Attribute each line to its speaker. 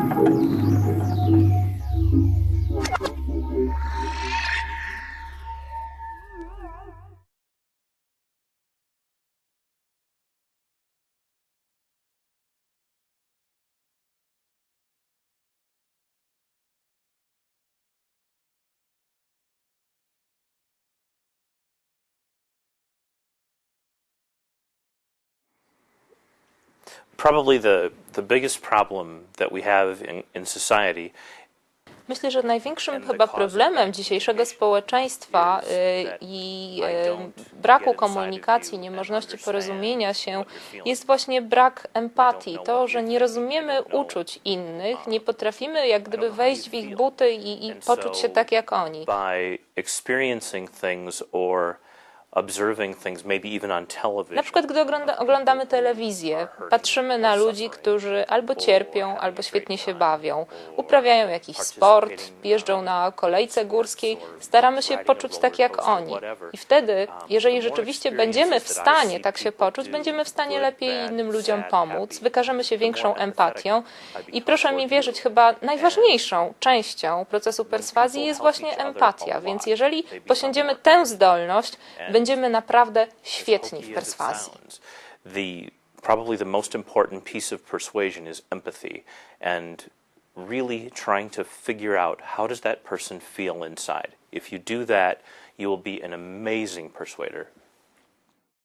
Speaker 1: Thank you. Probably the, the biggest problem that we have in, in society
Speaker 2: Myślę, że największym chyba problemem dzisiejszego społeczeństwa y, i y, braku komunikacji, niemożności porozumienia się jest właśnie brak empatii. To, że nie rozumiemy uczuć innych, nie potrafimy jak gdyby wejść w ich buty i, i poczuć się tak jak oni.
Speaker 1: by experiencing things or observing things, maybe even on
Speaker 2: Na
Speaker 1: television.
Speaker 2: przykład, gdy ogląda, oglądamy telewizję, patrzymy na ludzi, którzy albo cierpią, albo świetnie się bawią, uprawiają jakiś sport, jeżdżą na kolejce górskiej, staramy się poczuć tak jak oni. I wtedy, jeżeli rzeczywiście będziemy w stanie tak się poczuć, będziemy w stanie lepiej innym ludziom pomóc, wykażemy się większą empatią. I proszę mi wierzyć, chyba najważniejszą częścią procesu perswazji jest właśnie empatia. Więc jeżeli posiądziemy tę zdolność, będziemy naprawdę świetni w perswazji.
Speaker 1: Probably the most important piece of persuasion is empathy and really trying to figure out how does that person feel inside. If you do that, you will be an amazing persuader,